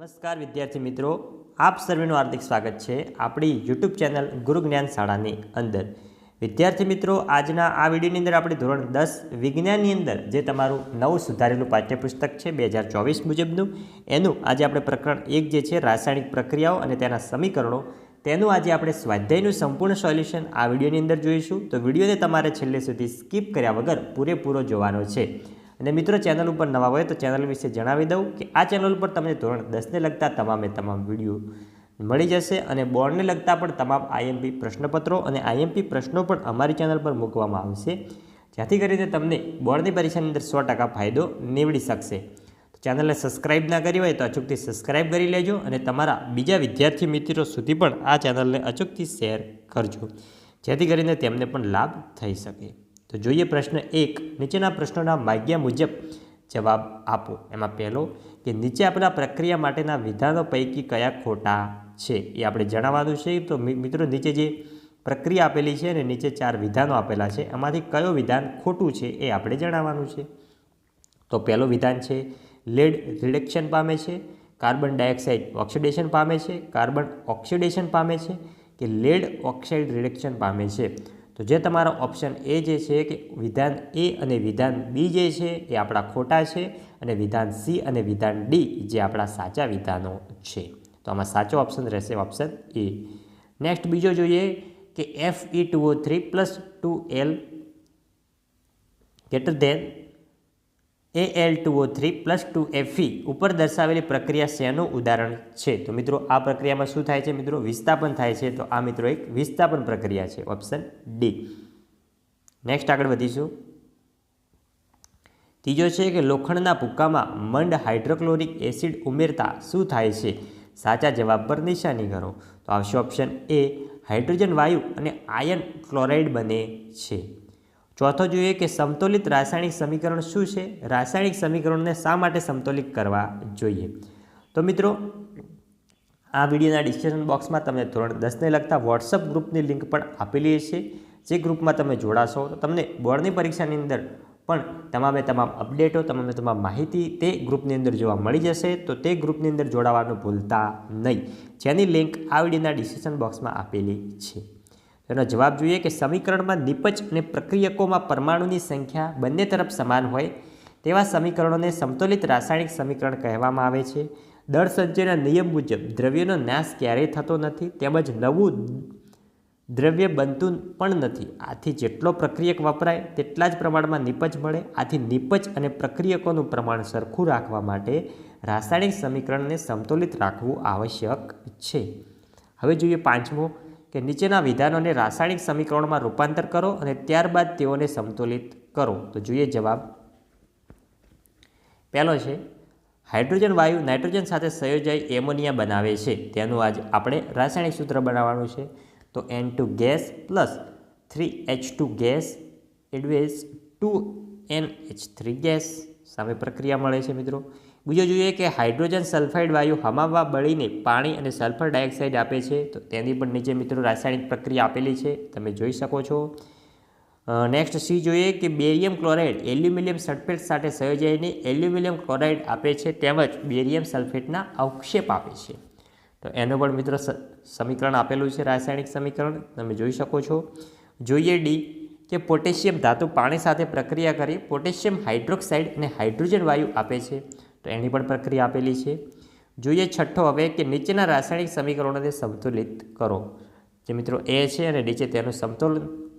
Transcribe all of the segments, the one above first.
નમસ્કાર વિદ્યાર્થી મિત્રો, આપ સર્વેનું હાર્દિક સ્વાગત છે આપણી યુટ્યુબ ચેનલ ગુરુ જ્ઞાન શાળાની અંદર. વિદ્યાર્થી મિત્રો, આજના આ વિડીયોની અંદર આપણે ધોરણ દસ વિજ્ઞાનની અંદર જે તમારું નવું સુધારેલું પાઠ્યપુસ્તક છે બે હજાર ચોવીસ મુજબનું, એનું આજે આપણે પ્રકરણ એક જે છે, રાસાયણિક પ્રક્રિયાઓ અને તેના સમીકરણો, તેનું આજે આપણે સ્વાધ્યાયનું સંપૂર્ણ સોલ્યુશન આ વિડીયોની અંદર જોઈશું. તો વિડીયોને તમારે છેલ્લે સુધી સ્કીપ કર્યા વગર પૂરેપૂરો જોવાનો છે. અને મિત્રો ચેનલ ઉપર નવા હોય તો ચેનલ વિશે જણાવી દઉં કે આ ચેનલ ઉપર તમને ધોરણ દસને લગતા તમામે તમામ વીડિયો મળી જશે અને બોર્ડને લગતા પણ તમામ આઈએમપી પ્રશ્નપત્રો અને આઈએમપી પ્રશ્નો પણ અમારી ચેનલ પર મૂકવામાં આવશે. જેથી કરીને તમને બોર્ડની પરીક્ષાની અંદર સો ફાયદો નીવડી શકશે. ચેનલને સબસ્ક્રાઇબ ના કરી હોય તો અચૂકથી સબસ્ક્રાઇબ કરી લેજો અને તમારા બીજા વિદ્યાર્થી મિત્રો સુધી પણ આ ચેનલને અચૂકથી શેર કરજો. જેથી કરીને તેમને પણ લાભ થઈ શકે. તો જોઈએ પ્રશ્ન એક. નીચેના પ્રશ્નોના માગ્યા મુજબ જવાબ આપો. એમાં પહેલો કે નીચે આપેલા પ્રક્રિયા માટેના વિધાનો પૈકી કયા ખોટા છે એ આપણે જણાવવાનું છે. તો મિત્રો, નીચે જે પ્રક્રિયા આપેલી છે અને નીચે ચાર વિધાનો આપેલા છે, એમાંથી કયો વિધાન ખોટું છે એ આપણે જણાવવાનું છે. તો પહેલો વિધાન છે, લેડ રિડક્શન પામે છે, કાર્બન ડાયોક્સાઇડ ઓક્સિડેશન પામે છે, કાર્બન ઓક્સિડેશન પામે છે કે લેડ ઓક્સાઇડ રિડક્શન પામે છે. તો જે તમારો ઓપ્શન એ જે છે કે વિધાન એ અને વિધાન બી જે છે એ આપણા ખોટા છે અને વિધાન સી અને વિધાન ડી જે આપણા સાચા વિધાનો છે. તો આમાં સાચો ઓપ્શન રહેશે ઓપ્શન એ નેક્સ્ટ બીજો જોઈએ કે F E two O three plus two L greater than A L two O three plus two FE ઉપર દર્શાવેલી પ્રક્રિયા શેનું ઉદાહરણ છે? તો મિત્રો, આ પ્રક્રિયામાં શું થાય છે મિત્રો? વિસ્થાપન થાય છે. તો આ મિત્રો એક વિસ્થાપન પ્રક્રિયા છે, ઓપ્શન ડી. નેક્સ્ટ આગળ વધીશું. ત્રીજો છે કે લોખંડના ભૂક્કામાં મંડ હાઇડ્રોક્લોરિક એસિડ ઉમેરતા શું થાય છે? સાચા જવાબ પર નિશાની કરો. તો આવશે ઓપ્શન એ, હાઇડ્રોજન વાયુ અને આયન ક્લોરાઇડ બને છે. ચોથો જોઈએ કે સમતોલિત રાસાયણિક સમીકરણ શું છે? રાસાયણિક સમીકરણને શા માટે સમતોલિત કરવા જોઈએ? તો મિત્રો, આ વિડીયોના ડિસ્ક્રિપ્શન બોક્સમાં તમને ધોરણ દસને લગતા વોટ્સઅપ ગ્રુપની લિંક પણ આપેલી છે જે ગ્રુપમાં તમે જોડાશો, તો તમને બોર્ડની પરીક્ષાની અંદર પણ તમામે તમામ અપડેટો, તમામે તમામ માહિતી તે ગ્રુપની અંદર જોવા મળી જશે. તો તે ગ્રુપની અંદર જોડાવાનું ભૂલતા નહીં. જેની લિંક આ વિડીયોના ડિસ્ક્રિપ્શન બોક્સમાં આપેલી છે. તેનો જવાબ જોઈએ કે સમીકરણમાં નિપજ અને પ્રક્રિયકોમાં પરમાણુની સંખ્યા બંને તરફ સમાન હોય, તેવા સમીકરણોને સંતુલિત રાસાયણિક સમીકરણ કહેવામાં આવે છે. દળ સંચયના નિયમ મુજબ દ્રવ્યનો નાશ ક્યારેય થતો નથી, તેમજ નવું દ્રવ્ય બનતું પણ નથી. આથી જેટલો પ્રક્રિયક વપરાય, તેટલા જ પ્રમાણમાં નિપજ મળે. આથી નિપજ અને પ્રક્રિયકોનું પ્રમાણ સરખું રાખવા માટે રાસાયણિક સમીકરણને સંતુલિત રાખવું આવશ્યક છે. હવે જોઈએ પાંચમો. કે નીચેના વિધાનોને રાસાયણિક સમીકરણોમાં રૂપાંતર કરો અને ત્યારબાદ તેઓને સમતુલિત કરો. તો જોઈએ જવાબ. પહેલો છે, હાઇડ્રોજન વાયુ નાઇટ્રોજન સાથે સંયોજાઈ એમોનિયા બનાવે છે. તેનું આજ આપણે રાસાયણિક સૂત્ર બનાવવાનું છે. તો N two gas plus three H two gas એડવેઝ two N H three gas. સામે પ્રક્રિયા મળે છે મિત્રો. બીજો જોઈએ કે હાઇડ્રોજન સલ્ફાઇડ વાયુ હમાવવા બળીને પાણી અને સલ્ફર ડાયોક્સાઇડ આપે છે, તો તેની પણ નીચે મિત્રો રાસાયણિક પ્રક્રિયા આપેલી છે, તમે જોઈ શકો છો. નેક્સ્ટ સી જોઈએ કે બેરિયમ ક્લોરાઇડ એલ્યુમિનિયમ સલ્ફેટ સાથે સંયોજાઈને એલ્યુમિનિયમ ક્લોરાઇડ આપે છે, તેમજ બેરિયમ સલ્ફેટના અવક્ષેપ આપે છે. તો એનું પણ મિત્રો સમીકરણ આપેલું છે, રાસાયણિક સમીકરણ, તમે જોઈ શકો છો. જોઈએ ડી કે પોટેશિયમ ધાતુ પાણી સાથે પ્રક્રિયા કરી પોટેશિયમ હાઇડ્રોક્સાઇડ અને હાઇડ્રોજન વાયુ આપે છે. તો એની પણ પ્રક્રિયા આપેલી છે. જોઈએ છઠ્ઠો હવે કે નીચેના રાસાયણિક સમીકરણોને સંતુલિત કરો. જે મિત્રો એ છે અને નીચે તેનું સમતોલન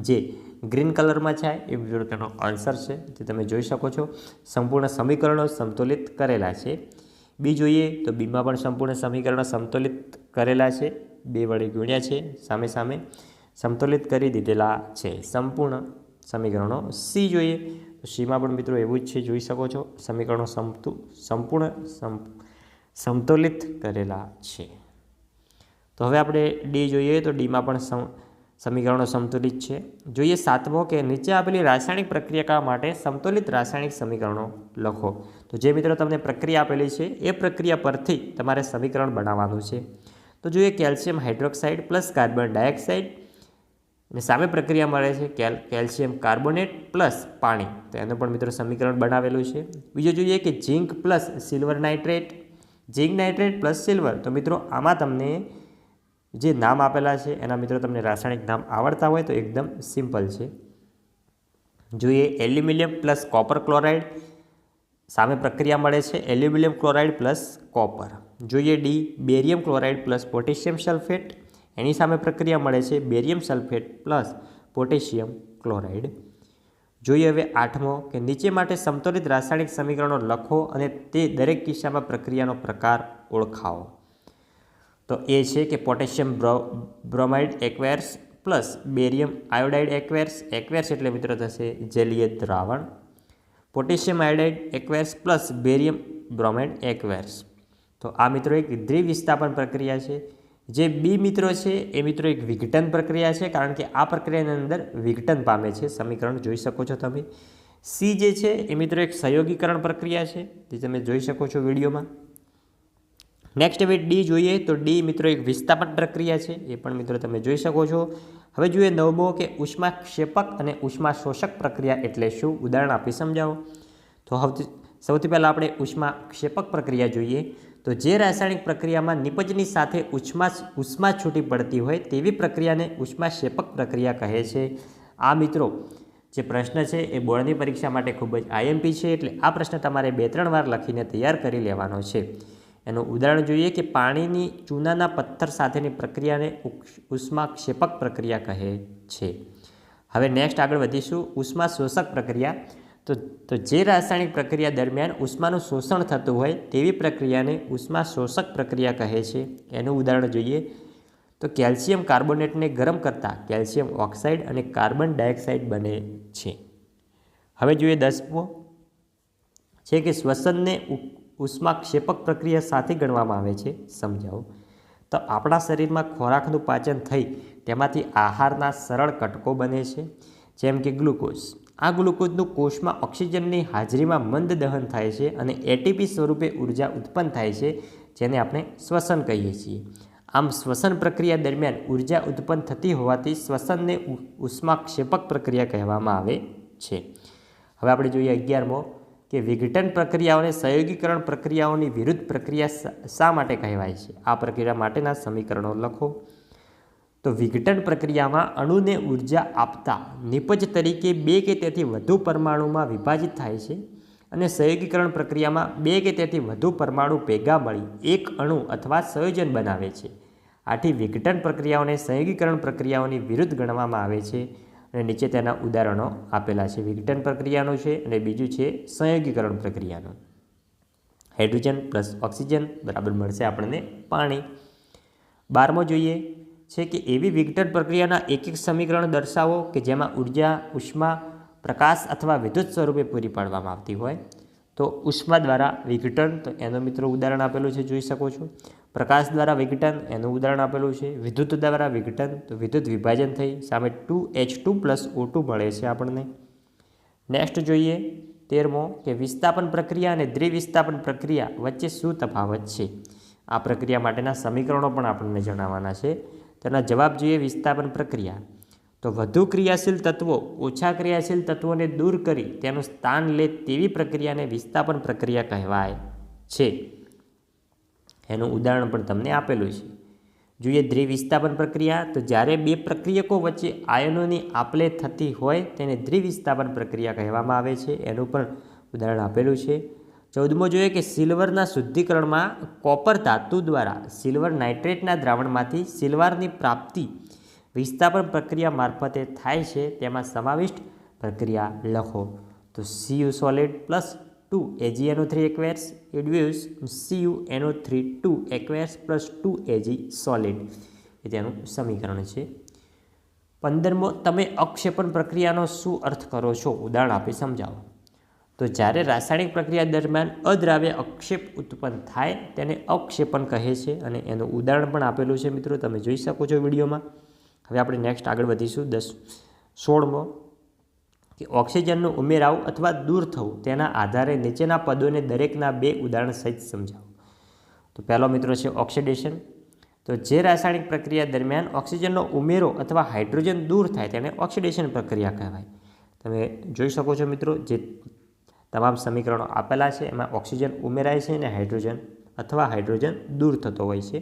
જે ગ્રીન કલરમાં છે, એ મિત્રો તેનો આન્સર છે, જે તમે જોઈ શકો છો. સંપૂર્ણ સમીકરણો સંતુલિત કરેલા છે. બી જોઈએ તો બીમાં પણ સંપૂર્ણ સમીકરણો સંતુલિત કરેલા છે. બે વડે ગુણ્યા છે, સામે સામે. સંતુલિત કરી દીધેલા છે. સંપૂર્ણ સમીકરણો. સી જોઈએ તો સીમાં પણ મિત્રો એવું જ છે, જોઈ શકો છો, સમીકરણો સમતુ સંપૂર્ણ સમ સમતુલિત કરેલા છે. તો હવે આપણે ડી જોઈએ, તો ડીમાં પણ સમ, સમીકરણો સંતુલિત છે. જોઈએ સાતમો કે નીચે આપેલી રાસાયણિક પ્રક્રિયા માટે સંતુલિત રાસાયણિક સમીકરણો લખો. તો જે મિત્રો તમને પ્રક્રિયા આપેલી છે, એ પ્રક્રિયા પરથી તમારે સમીકરણ બનાવવાનું છે. તો જોઈએ calcium hydroxide plus carbon dioxide અને સામે પ્રક્રિયા મળે છે કેલ, કેલ્શિયમ કાર્બોનેટ પ્લસ પાણી. તો એનું પણ મિત્રો સમીકરણ બનાવેલું છે. બીજું જોઈએ કે zinc plus silver nitrate. Zinc nitrate plus silver. તો મિત્રો, આમાં તમને જે નામ આપેલા છે, એના મિત્રો તમને રાસાયણિક નામ આવડતા હોય તો એકદમ સિમ્પલ છે. જોઈએ એલ્યુમિનિયમ પ્લસ કોપર ક્લોરાઇડ. સામે પ્રક્રિયા મળે છે એલ્યુમિનિયમ ક્લોરાઇડ પ્લસ કોપર. જોઈએ D, barium chloride plus potassium sulphate. એની સામે પ્રક્રિયા મળે છે barium sulphate plus potassium chloride. જોઈએ હવે આઠમો કે નીચે માટે સમતોલિત રાસાયણિક સમીકરણો લખો અને તે દરેક કિસ્સામાં પ્રક્રિયાનો પ્રકાર ઓળખાવો. તો એ છે કે potassium bro, bromide aqueous plus barium iodide aqueous. Aqueous એટલે મિત્રો થશે જેલીય દ્રાવણ. Potassium iodide aqueous plus barium bromide aqueous. તો આ મિત્રો એક દ્વિવિસ્થાપન પ્રક્રિયા છે. જે બી મિત્રો છે, એ મિત્રો એક વિઘટન પ્રક્રિયા છે, કારણ કે આ પ્રક્રિયાની અંદર વિઘટન પામે છે. સમીકરણ જોઈ શકો છો તમે. સી જે છે, એ મિત્રો એક સહયોગીકરણ પ્રક્રિયા છે, જે તમે જોઈ શકો છો વિડીયોમાં. નેક્સ્ટ હવે ડી જોઈએ, તો ડી મિત્રો એક વિસ્થાપન પ્રક્રિયા છે, એ પણ મિત્રો તમે જોઈ શકો છો. હવે જોઈએ નવમો કે ઉષ્મા ક્ષેપક અને ઉષ્મા શોષક પ્રક્રિયા એટલે શું? ઉદાહરણ આપી સમજાવો. તો સૌથી સૌથી પહેલાં આપણે ઉષ્મા ક્ષેપક પ્રક્રિયા જોઈએ. તો જે રાસાયણિક પ્રક્રિયામાં નિપજની સાથે ઉષ્મા ઉષ્મા છૂટી પડતી હોય તેવી પ્રક્રિયાને ઉષ્માક્ષેપક પ્રક્રિયા કહે છે. આ મિત્રો, જે પ્રશ્ન છે એ બોર્ડની પરીક્ષા માટે ખૂબ જ આઈએમપી છે એટલે આ પ્રશ્ન તમારે બે ત્રણ વાર લખીને તૈયાર કરી લેવાનો છે. એનું ઉદાહરણ જોઈએ કે પાણીની ચૂનાના પથ્થર સાથેની પ્રક્રિયાને ઉષ્માક્ષેપક પ્રક્રિયા કહે છે. હવે નેક્સ્ટ આગળ વધીશું. ઉષ્મા શોષક પ્રક્રિયા. તો તો જે રાસાયણિક પ્રક્રિયા દરમિયાન ઉષ્માનું શોષણ થતું હોય તેવી પ્રક્રિયાને ઉષ્મા શોષક પ્રક્રિયા કહે છે. એનું ઉદાહરણ જોઈએ. તો કેલ્શિયમ કાર્બોનેટને ગરમ કરતાં કેલ્શિયમ ઓક્સાઇડ અને કાર્બન ડાયોક્સાઇડ બને છે. હવે જોઈએ દસમો. છે કે શ્વસનને ઉષ્માક્ષેપક પ્રક્રિયા સાથે ગણવામાં આવે છે. સમજાવો. તો આપણા શરીરમાં ખોરાકનું પાચન થઈ તેમાંથી આહારના સરળ કટકો બને છે. જેમ કે ગ્લુકોઝ. આ ગ્લુકોઝનું કોષમાં ઓક્સિજનની હાજરીમાં મંદ દહન થાય છે અને એટીપી સ્વરૂપે ઊર્જા ઉત્પન્ન થાય છે, જેને આપણે શ્વસન કહીએ છીએ. આમ શ્વસન પ્રક્રિયા દરમિયાન ઊર્જા ઉત્પન્ન થતી હોવાથી શ્વસનને ઉષ્માક્ષેપક પ્રક્રિયા કહેવામાં આવે છે. હવે આપણે જોઈએ અગિયારમો, કે વિઘટન પ્રક્રિયાઓને સહયોગીકરણ પ્રક્રિયાઓની વિરુદ્ધ પ્રક્રિયા શા માટે કહેવાય છે? આ પ્રક્રિયા માટેના સમીકરણો લખો. તો વિઘટન પ્રક્રિયામાં અણુને ઊર્જા આપતા નિપજ તરીકે બે કે તેથી વધુ પરમાણુમાં વિભાજિત થાય છે અને સંયોગીકરણ પ્રક્રિયામાં બે કે તેથી વધુ પરમાણુ ભેગા મળી એક અણુ અથવા સંયોજન બનાવે છે. આથી વિઘટન પ્રક્રિયાઓને સંયોગીકરણ પ્રક્રિયાઓની વિરુદ્ધ ગણવામાં આવે છે અને નીચે તેના ઉદાહરણો આપેલા છે. વિઘટન પ્રક્રિયાનું છે અને બીજું છે સંયોગીકરણ પ્રક્રિયાનું. હાઇડ્રોજન પ્લસ ઓક્સિજન બરાબર મળશે આપણને પાણી. બારમો જોઈએ. છે કે એવી વિઘટન પ્રક્રિયાના એક એક સમીકરણ દર્શાવો કે જેમાં ઊર્જા, ઉષ્મા, પ્રકાશ અથવા વિદ્યુત સ્વરૂપે પૂરી પાડવામાં આવતી હોય. તો ઉષ્મા દ્વારા વિઘટન, તો એનો મિત્રો ઉદાહરણ આપેલું છે, જોઈ શકો છો. પ્રકાશ દ્વારા વિઘટન, એનું ઉદાહરણ આપેલું છે. વિદ્યુત દ્વારા વિઘટન, તો વિદ્યુત વિભાજન થઈ, સામે two H two plus O two મળે છે આપણને. નેક્સ્ટ જોઈએ તેરમો કે વિસ્થાપન પ્રક્રિયા અને દ્વિવિસ્થાપન પ્રક્રિયા વચ્ચે શું તફાવત છે? આ પ્રક્રિયા માટેના સમીકરણો પણ આપણને જણાવવાના છે. તેના જવાબ જોઈએ વિસ્થાપન પ્રક્રિયા. તો વધુ ક્રિયાશીલ તત્વો, ઓછા ક્રિયાશીલ તત્વોને દૂર કરી તેનું સ્થાન લે તેવી પ્રક્રિયાને વિસ્થાપન પ્રક્રિયા કહેવાય છે. એનું ઉદાહરણ પણ તમને આપેલું છે. જોઈએ દ્વિવિસ્થાપન પ્રક્રિયા, તો જ્યારે બે પ્રક્રિયકો વચ્ચે આયનોની આપલે થતી હોય, તેને દ્વિવિસ્થાપન પ્રક્રિયા કહેવામાં આવે છે. એનું પણ ઉદાહરણ આપેલું છે. ચૌદમો જોઈએ કે સિલ્વરના શુદ્ધિકરણમાં કોપર ધાતુ દ્વારા સિલ્વર નાઇટ્રેટના દ્રાવણમાંથી સિલ્વરની પ્રાપ્તિ વિસ્થાપન પ્રક્રિયા મારફતે થાય છે. તેમાં સમાવિષ્ટ પ્રક્રિયા લખો. તો CU solid plus two AGNO three aqueous ઇડવ્યુઝ CU NO three two aqueous plus two AG solid એ તેનું સમીકરણ છે. પંદરમો, તમે અક્ષેપણ પ્રક્રિયાનો શું અર્થ કરો છો? ઉદાહરણ આપી સમજાવો. તો જ્યારે રાસાયણિક પ્રક્રિયા દરમિયાન અદ્રાવ્ય અક્ષેપ ઉત્પન્ન થાય તેને અક્ષેપણ કહે છે અને એનું ઉદાહરણ પણ આપેલું છે મિત્રો, તમે જોઈ શકો છો વિડીયોમાં. હવે આપણે નેક્સ્ટ આગળ વધીશું. દસ, સોળમો, કે ઓક્સિજનનું ઉમેરાવું અથવા દૂર થવું તેના આધારે નીચેના પદોને દરેકના બે ઉદાહરણ સહિત સમજાવો. તો પહેલો મિત્રો છે ઓક્સિડેશન. તો જે રાસાયણિક પ્રક્રિયા દરમિયાન ઓક્સિજનનો ઉમેરો અથવા હાઇડ્રોજન દૂર થાય તેને ઓક્સિડેશન પ્રક્રિયા કહેવાય. તમે જોઈ શકો છો મિત્રો, જે તમામ સમીકરણો આપેલા છે. એમાં ઓક્સિજન ઉમેરાય છે અને હાઇડ્રોજન અથવા હાઇડ્રોજન દૂર થતો હોય છે.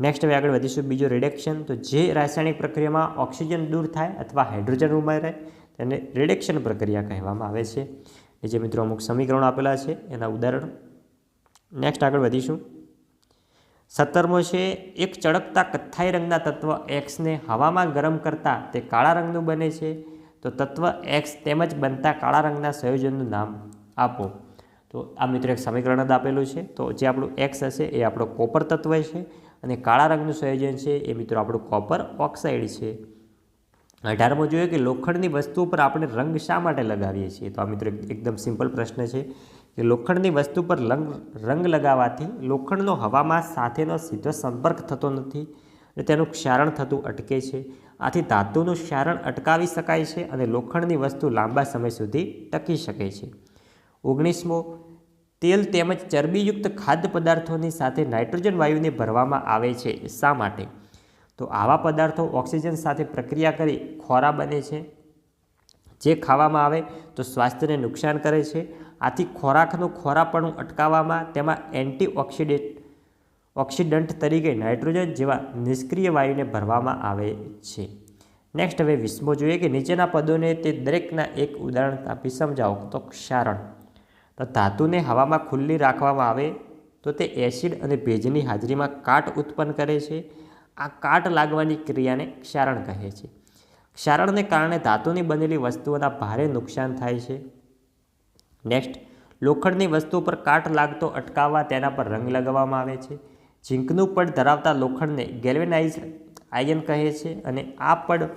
નેક્સ્ટ હવે આગળ વધીશું બીજો રિડક્શન તો જે રાસાયણિક પ્રક્રિયામાં ઓક્સિજન દૂર થાય અથવા હાઇડ્રોજન ઉમેરાય, તેને રિડક્શન પ્રક્રિયા કહેવામાં આવે છે. જે મિત્રો અમુક સમીકરણો આપેલા છે, એના ઉદાહરણ. નેક્સ્ટ આગળ વધીશું. સત્તરમો છે, એક ચળકતા કથ્થાઈ રંગના તત્વ એક્સને હવામાં ગરમ કરતાં તે કાળા રંગનું બને છે. તો તત્વ એક્સ તેમજ બનતા કાળા રંગના સંયોજનનું નામ આપો. તો આ મિત્રો એક સમીકરણ જ આપેલું છે. તો જે આપણું એક્સ હશે એ આપણો કોપર તત્વ છે અને કાળા રંગનું સંયોજન છે એ મિત્રો આપણું કોપર ઓક્સાઇડ છે. અઢારમાં જોઈએ કે લોખંડની વસ્તુ પર આપણે રંગ શા માટે લગાવીએ છીએ? તો આ મિત્રો એકદમ સિમ્પલ પ્રશ્ન છે કે લોખંડની વસ્તુ પર રંગ રંગ લગાવવાથી લોખંડનો હવામાં સાથેનો સીધો સંપર્ક થતો નથી અને તેનું ક્ષારણ થતું અટકે છે. આથી ધાતુનું ક્ષારણ અટકાવી શકાય છે અને લોખંડની વસ્તુ લાંબા સમય સુધી ટકી શકે છે. ઓગણીસમો, તેલ તેમજ ચરબીયુક્ત ખાદ્ય પદાર્થોની સાથે નાઇટ્રોજન વાયુને ભરવામાં આવે છે. શા માટે? તો આવા પદાર્થો ઓક્સિજન સાથે પ્રક્રિયા કરી ખોરા બને છે. જે ખાવામાં આવે તો સ્વાસ્થ્યને નુકસાન કરે છે. આથી ખોરાકનું ખોરાપણું અટકાવવામાં તેમાં એન્ટીઓક્સિડેન્ટ ઓક્સિડન્ટ તરીકે નાઇટ્રોજન જેવા નિષ્ક્રિય વાયુને ભરવામાં આવે છે. નેક્સ્ટ હવે વીસમો જોઈએ કે નીચેના પદોને તે દરેકના એક ઉદાહરણ આપી સમજાવો. તો ક્ષારણ. તો ધાતુને હવામાં ખુલ્લી રાખવામાં આવે તો તે એસિડ અને ભેજની હાજરીમાં કાટ ઉત્પન્ન કરે છે. આ કાટ લાગવાની ક્રિયાને ક્ષારણ કહે છે. ક્ષારણને કારણે ધાતુની બનેલી વસ્તુઓના ભારે નુકસાન થાય છે. નેક્સ્ટ લોખંડની વસ્તુ પર કાટ લાગતો અટકાવવા તેના પર રંગ લગાવવામાં આવે છે. ઝીંકનું પડ ધરાવતા લોખંડને ગેલ્વેનાઇઝ આયન કહે છે અને આ પડ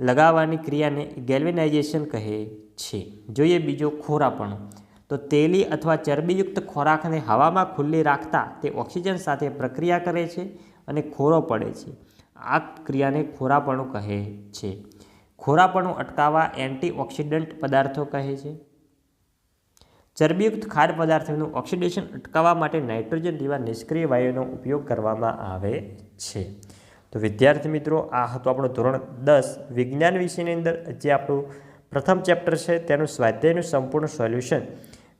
લગાવવાની ક્રિયાને ગેલ્વેનાઇઝેશન કહે છે. જોઈએ બીજો ખોરાપણું. તો તેલી અથવા ચરબીયુક્ત ખોરાકને હવામાં ખુલ્લી રાખતા તે ઓક્સિજન સાથે પ્રક્રિયા કરે છે અને ખોરો પડે છે. આ ક્રિયાને ખોરાપણું કહે છે. ખોરાપણું અટકાવવા એન્ટીઓક્સિડન્ટ પદાર્થો કહે છે. ચરબીયુક્ત ખાદ્ય પદાર્થોનું ઓક્સિડેશન અટકાવવા માટે નાઇટ્રોજન જેવા નિષ્ક્રિય વાયુનો ઉપયોગ કરવામાં આવે છે. તો વિદ્યાર્થી મિત્રો, આ હતું આપણું ધોરણ દસ. વિજ્ઞાન વિષયની અંદર જે આપણું પ્રથમ ચેપ્ટર છે, તેનું સ્વાધ્યાયનું સંપૂર્ણ સોલ્યુશન.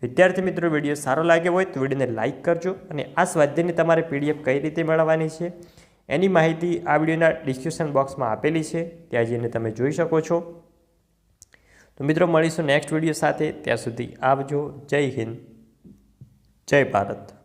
વિદ્યાર્થી મિત્રો, વીડિયો સારો લાગ્યો હોય તો વિડીયોને લાઇક કરજો અને આ સ્વાધ્યાયની તમારે પીડીએફ કઈ રીતે મેળવવાની છે એની માહિતી આ વિડીયોના ડિસ્ક્રિપ્શન બોક્સમાં આપેલી છે. ત્યાં જઈને તમે જોઈ શકો છો. તો મિત્રો મળીશું નેક્સ્ટ વીડિયો સાથે. ત્યાં સુધી આવજો. જય હિન્દ. જય ભારત.